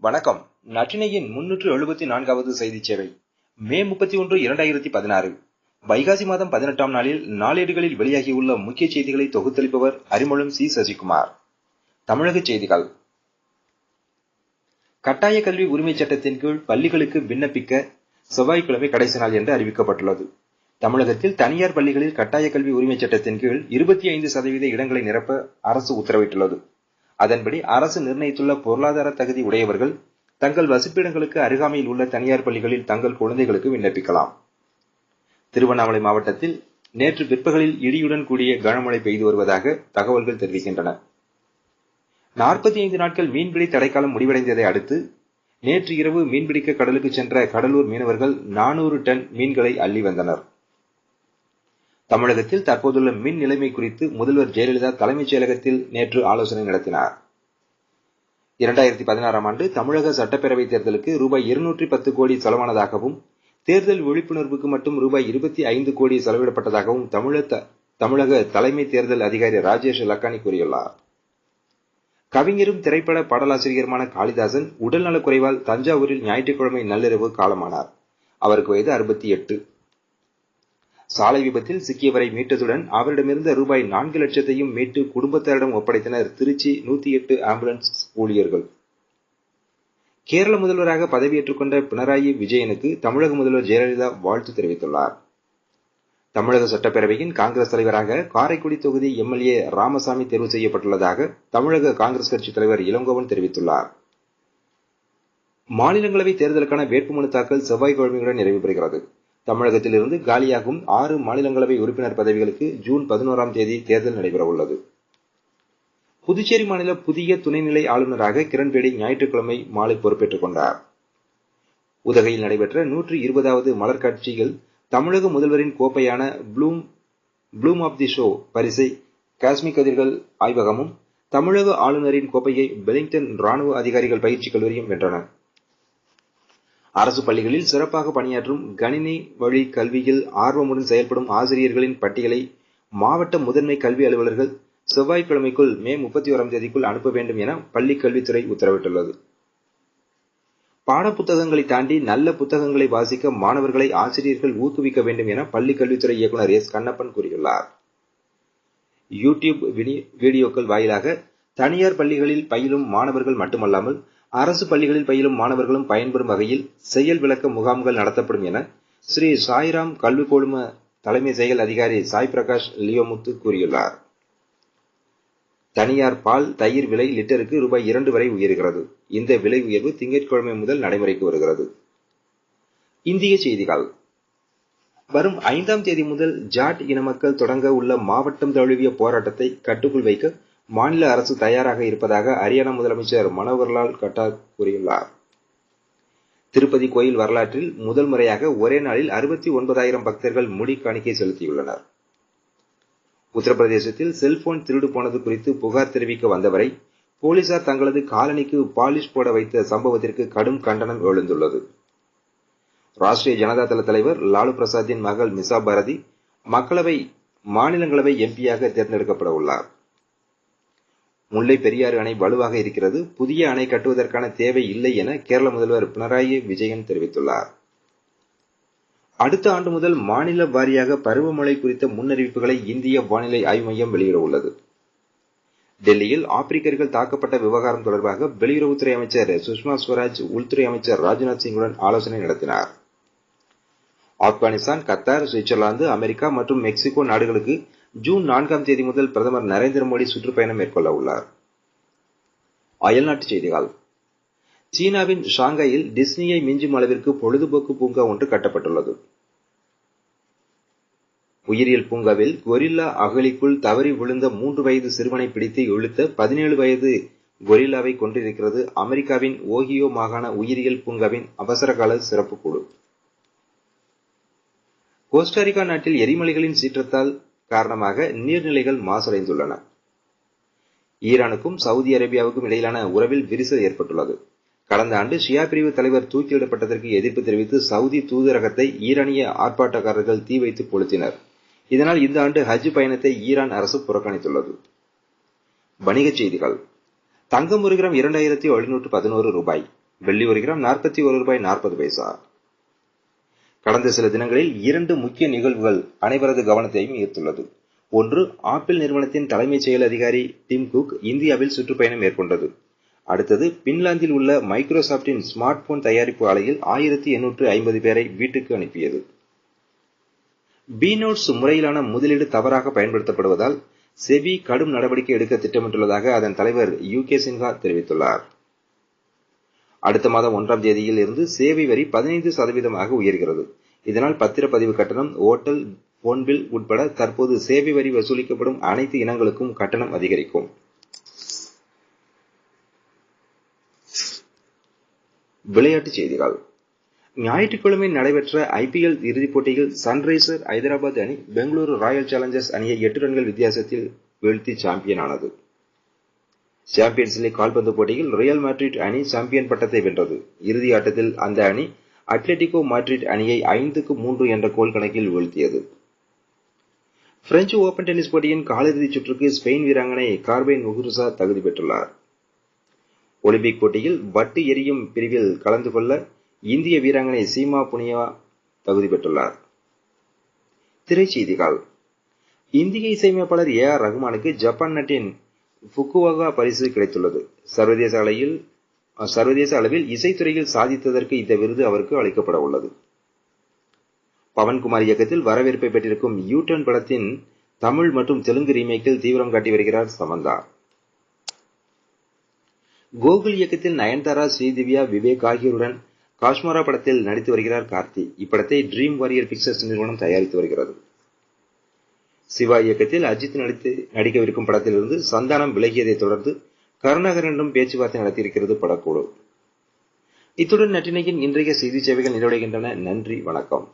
வணக்கம். நற்றினையின் முன்னூற்று எழுபத்தி நான்காவது செய்தி சேவை. மே முப்பத்தி ஒன்று இரண்டாயிரத்தி பதினாறு. வைகாசி மாதம் பதினெட்டாம் நாளில் நாளேடுகளில் வெளியாகியுள்ள முக்கிய செய்திகளை தொகுத்தளிப்பவர் அறிமுகம் சி. சசிகுமார். தமிழக செய்திகள். கட்டாய கல்வி உரிமை சட்டத்தின் கீழ் பள்ளிகளுக்கு விண்ணப்பிக்க செவ்வாய்க்கிழமை கடைசி நாள் என்று அறிவிக்கப்பட்டுள்ளது. தமிழகத்தில் தனியார் பள்ளிகளில் கட்டாய கல்வி உரிமை சட்டத்தின் கீழ் இருபத்தி ஐந்து சதவீத இடங்களை நிரப்ப அரசு உத்தரவிட்டுள்ளது. அதன்படி அரசு நிர்ணயித்துள்ள பொருளாதார தகுதி உடையவர்கள் தங்கள் வசிப்பிடங்களுக்கு அருகாமையில் உள்ள தனியார் பள்ளிகளில் தங்கள் குழந்தைகளுக்கு விண்ணப்பிக்கலாம். திருவண்ணாமலை மாவட்டத்தில் நேற்று பிற்பகலில் இடியுடன் கூடிய கனமழை பெய்து வருவதாக தகவல்கள் தெரிவிக்கின்றன. நாற்பத்தி ஐந்து நாட்கள் மீன்பிடி தடைக்காலம் முடிவடைந்ததை அடுத்து நேற்று இரவு மீன்பிடிக்க கடலுக்கு சென்ற கடலூர் மீனவர்கள் நானூறு டன் மீன்களை அள்ளி வந்தனர். தமிழகத்தில் தற்போதுள்ள மின் நிலைமை குறித்து முதல்வர் ஜெயலலிதா தலைமைச் செயலகத்தில் நேற்று ஆலோசனை நடத்தினார். இரண்டாயிரத்தி பதினாறாம் ஆண்டு தமிழக சட்டப்பேரவைத் தேர்தலுக்கு ரூபாய் இருநூற்றி பத்து கோடி செலவானதாகவும் தேர்தல் விழிப்புணர்வுக்கு மட்டும் ரூபாய் இருபத்தி ஐந்து கோடி செலவிடப்பட்டதாகவும் தமிழக தமிழக தலைமை தேர்தல் அதிகாரி ராஜேஷ் லக்கானி கூறியுள்ளார். கவிஞரும் திரைப்பட பாடலாசிரியருமான காளிதாசன் உடல்நலக் குறைவால் தஞ்சாவூரில் ஞாயிற்றுக்கிழமை நள்ளிரவு காலமானார். அவருக்கு வயது அறுபத்தி எட்டு. சாலை விபத்தில் சிக்கியவரை மீட்டதுடன் அவரிடமிருந்த ரூபாய் நான்கு லட்சத்தையும் மீட்டு குடும்பத்தாரிடம் ஒப்படைத்தனர். திருச்சி நூத்தி எட்டு ஆம்புலன்ஸ் ஊழியர்கள். கேரள முதல்வராக பதவியேற்றுக் கொண்ட பினராயி விஜயனுக்கு தமிழக முதல்வர் ஜெயலலிதா வாழ்த்து தெரிவித்துள்ளார். தமிழக சட்டப்பேரவையின் காங்கிரஸ் தலைவராக காரைக்குடி தொகுதி எம்எல்ஏ ராமசாமி தேர்வு செய்யப்பட்டுள்ளதாக தமிழக காங்கிரஸ் கட்சித் தலைவர் இளங்கோவன் தெரிவித்துள்ளார். மாநிலங்களவை தேர்தலுக்கான வேட்புமனு தாக்கல் செவ்வாய்க்கிழமையுடன் நிறைவு பெறுகிறது தமிழகத்திலிருந்து காலியாகும் ஆறு மாநிலங்களவை உறுப்பினர் பதவிகளுக்கு ஜூன் பதினோராம் தேதி தேர்தல் நடைபெறவுள்ளது. புதுச்சேரி மாநில புதிய துணைநிலை ஆளுநராக கிரண்பேடி ஞாயிற்றுக்கிழமை மாலை பொறுப்பேற்றுக் கொண்டார். உதகையில் நடைபெற்ற நூற்றி இருபதாவது மலர் காட்சியில் தமிழக முதல்வரின் கோப்பையான bloom bloom of the show பரிசை காஷ்மீர் கதிர்கள் ஆய்வகமும் தமிழக ஆளுநரின் கோப்பையை பெலிங்டன் ராணுவ அதிகாரிகள் பயிற்சி கல்லூரியும் வென்றன. அரசு பள்ளிகளில் சிறப்பாக பணியாற்றும் கணினி வழி கல்வியில் ஆர்வமுடன் செயல்படும் ஆசிரியர்களின் பட்டியலை மாவட்ட முதன்மை கல்வி அலுவலர்கள் செவ்வாய்க்கிழமைக்குள் மே முப்பத்தி ஓராம் தேதிக்குள் அனுப்ப வேண்டும் என பள்ளிக் கல்வித்துறை உத்தரவிட்டுள்ளது. பாடப்புத்தகங்களை தாண்டி நல்ல புத்தகங்களை வாசிக்க மாணவர்களை ஆசிரியர்கள் ஊக்குவிக்க வேண்டும் என பள்ளிக் கல்வித்துறை இயக்குநர் எஸ். கண்ணப்பன் கூறியுள்ளார். யூடியூப் வீடியோக்கள் வாயிலாக தனியார் பள்ளிகளில் பயிலும் மாணவர்கள் மட்டுமல்லாமல் அரசு பள்ளிகளில் பயிலும் மாணவர்களும் பயன்பெறும் வகையில் செயல் விளக்க முகாம்கள் நடத்தப்படும் என ஸ்ரீ சாய்ராம் கல்வி குழும தலைமை செயல் அதிகாரி சாய் பிரகாஷ் லியோமுத்து கூறியுள்ளார். தனியார் பால் தயிர் விலை லிட்டருக்கு ரூபாய் இரண்டு வரை உயர்கிறது. இந்த விலை உயர்வு திங்கட்கிழமை முதல் நடைமுறைக்கு வருகிறது. இந்திய செய்திகள். வரும் ஐந்தாம் தேதி முதல் ஜாட் இன மக்கள் தொடங்க உள்ள மாவட்டம் தழுவிய போராட்டத்தை கட்டுக்குள் வைக்க மாநில அரசு தயாராக இருப்பதாக ஹரியானா முதலமைச்சர் மனோகர்லால் கட்டார் கூறியுள்ளார். திருப்பதி கோயில் வரலாற்றில் முதல் முறையாக ஒரே நாளில் அறுபத்தி ஒன்பதாயிரம் பக்தர்கள் முடி காணிக்கை செலுத்தியுள்ளனர். உத்தரப்பிரதேசத்தில் செல்போன் திருடு போனது குறித்து புகார் தெரிவிக்க வந்தவரை போலீசார் தங்களது காலனிக்கு பாலிஷ் போட வைத்த சம்பவத்திற்கு கடும் கண்டனம் எழுந்துள்ளது. ராஷ்டிரிய ஜனதா தள தலைவர் லாலு பிரசாத்தின் மகள் மிசா பாரதி மக்களவை மாநிலங்களவை எம்பியாக தேர்ந்தெடுக்கப்பட உள்ளார். முல்லை பெரியாறு அணை வலுவாக இருக்கிறது. புதிய அணை கட்டுவதற்கான தேவை இல்லை என கேரள முதல்வர் பினராயி விஜயன் தெரிவித்துள்ளார். அடுத்த ஆண்டு முதல் மாநில வாரியாக பருவமழை குறித்த முன்னறிவிப்புகளை இந்திய வானிலை ஆய்வு மையம் வெளியிட உள்ளது. டெல்லியில் ஆப்பிரிக்கர்கள் தாக்கப்பட்ட விவகாரம் தொடர்பாக வெளியுறவுத்துறை அமைச்சர் சுஷ்மா ஸ்வராஜ் உள்துறை அமைச்சர் ராஜ்நாத் சிங்குடன் ஆலோசனை நடத்தினார். ஆப்கானிஸ்தான் கத்தார் சுவிட்சர்லாந்து அமெரிக்கா மற்றும் மெக்சிகோ நாடுகளுக்கு ஜூன் நான்காம் தேதி முதல் பிரதமர் நரேந்திர மோடி சுற்றுப்பயணம் மேற்கொள்ள உள்ளார். அயல்நாட்டு செய்திகள். சீனாவின் ஷாங்காயில் டிஸ்னியை மிஞ்சும் அளவிற்கு பொழுதுபோக்கு பூங்கா ஒன்று கட்டப்பட்டுள்ளது. உயிரியல் பூங்காவில் கொரில்லா அகலிக்குள் தவறி விழுந்த மூன்று வயது சிறுவனை பிடித்து இழுத்த பதினேழு வயது கொரில்லாவை கொண்டிருக்கிறது அமெரிக்காவின் ஓஹியோ மாகாண உயிரியல் பூங்காவின் அவசரகால சிறப்பு குழு. கோஸ்டாரிக்கா நாட்டில் எரிமலைகளின் சீற்றத்தால் காரணமாக நீர்நிலைகள் மாசடைந்துள்ளன. ஈரானுக்கும் சவுதி அரேபியாவுக்கும் இடையிலான உறவில் விரிசல் ஏற்பட்டுள்ளது. கடந்த ஆண்டு ஷியா பிரிவு தலைவர் தூக்கிலிடப்பட்டதற்கு எதிர்ப்பு தெரிவித்து சவுதி தூதரகத்தை ஈரானிய ஆர்ப்பாட்டக்காரர்கள் தீ வைத்து கொளுத்தினர். இதனால் இந்த ஆண்டு ஹஜ் பயணத்தை ஈரான் அரசு புறக்கணித்துள்ளது. வணிகச் செய்திகள். தங்கம் ஒரு கிராம் இரண்டாயிரத்தி எழுநூற்று பதினோரு ரூபாய். வெள்ளி ஒரு கிராம் நாற்பத்தி ஒரு ரூபாய் நாற்பது பைசா. கடந்த சில தினங்களில் இரண்டு முக்கிய நிகழ்வுகள் அனைவரது கவனத்தையும் ஈர்த்துள்ளது. ஒன்று ஆப்பிள் நிறுவனத்தின் தலைமைச் செயல் அதிகாரி டிம் குக் இந்தியாவில் சுற்றுப்பயணம் மேற்கொண்டது. அடுத்தது பின்லாந்தில் உள்ள மைக்ரோசாப்டின் ஸ்மார்ட் போன் தயாரிப்பு ஆலையில் ஆயிரத்தி எண்ணூற்று ஐம்பது பேரை வீட்டுக்கு அனுப்பியது. பி நோட்ஸ் முறையிலான முதலீடு தவறாக பயன்படுத்தப்படுவதால் செபி கடும் நடவடிக்கை எடுக்க திட்டமிட்டுள்ளதாக அதன் தலைவர் யூ கே சின்ஹா தெரிவித்துள்ளார். அடுத்த மாதம் ஒன்றாம் தேதியில் இருந்து சேவை வரி பதினைந்து சதவீதமாக உயர்கிறது. இதனால் பத்திரப்பதிவு கட்டணம் ஓட்டல் போன் பில் உட்பட தற்போது சேவை வரி வசூலிக்கப்படும் அனைத்து இனங்களுக்கும் கட்டணம் அதிகரிக்கும். விளையாட்டுச் செய்திகள். ஞாயிற்றுக்கிழமை நடைபெற்ற ஐபிஎல் இறுதிப் போட்டியில் சன்ரைசர் ஐதராபாத் அணி பெங்களூரு ராயல் சேலஞ்சர்ஸ் அணியை எட்டு ரன்கள் வித்தியாசத்தில் வீழ்த்தி சாம்பியன் ஆனது சாம்பியன்ஸ் லீக் கால்பந்து போட்டியில் ரியல் மேட்ரிட் அணி சாம்பியன் பட்டத்தை வென்றது. இறுதி ஆட்டத்தில் அந்த அணி அட்லெட்டிகோ மாட்ரிட் அணியை ஐந்துக்கு மூன்று என்ற கோல் கணக்கில் வீழ்த்தியது. பிரெஞ்சு ஓபன் டென்னிஸ் போட்டியின் காலிறுதிச் சுற்றுக்கு ஸ்பெயின் வீராங்கனை கார்பைன் முகுருசா தகுதி பெற்றுள்ளார். ஒலிம்பிக் போட்டியில் வட்டு எரியும் பிரிவில் கலந்து கொள்ள இந்திய வீராங்கனை சீமா புனியா தகுதி பெற்றுள்ளார். திரைச்செய்திகள் இந்திய இசையமைப்பாளர் ஏ ஆர் ரகுமானுக்கு ஜப்பான் நாட்டின் ஃபுக்குவகா பரிசு கிடைத்துள்ளது. சர்வதேச அளவில் சர்வதேச அளவில் இசைத்துறையில் சாதித்ததற்கு இந்த விருது அவருக்கு அளிக்கப்பட உள்ளது. பவன்குமார் இயக்கத்தில் வரவேற்பை பெற்றிருக்கும் யூட்டன் படத்தின் தமிழ் மற்றும் தெலுங்கு ரீமேக்கில் தீவிரம் காட்டி வருகிறார் சமந்தா. கோகுல் இயக்கத்தில் நயன்தாரா ஸ்ரீதிவ்யா விவேக் ஆகியோருடன் காஷ்மரா படத்தில் நடித்து வருகிறார் கார்த்தி. இப்படத்தை ட்ரீம் வாரியர் பிக்சர்ஸ் நிறுவனம் தயாரித்து வருகிறது. சிவா இயக்கத்தில் அஜித் நடித்து நடிக்கவிருக்கும் படத்திலிருந்து சந்தானம் விலகியதை தொடர்ந்து கருணாகரனிடம் பேச்சுவார்த்தை நடத்தியிருக்கிறது படக்குழு. இத்துடன் நட்டினையின் இன்றைய செய்தி சேவைகள் நிறைவடைகின்றன. நன்றி வணக்கம்.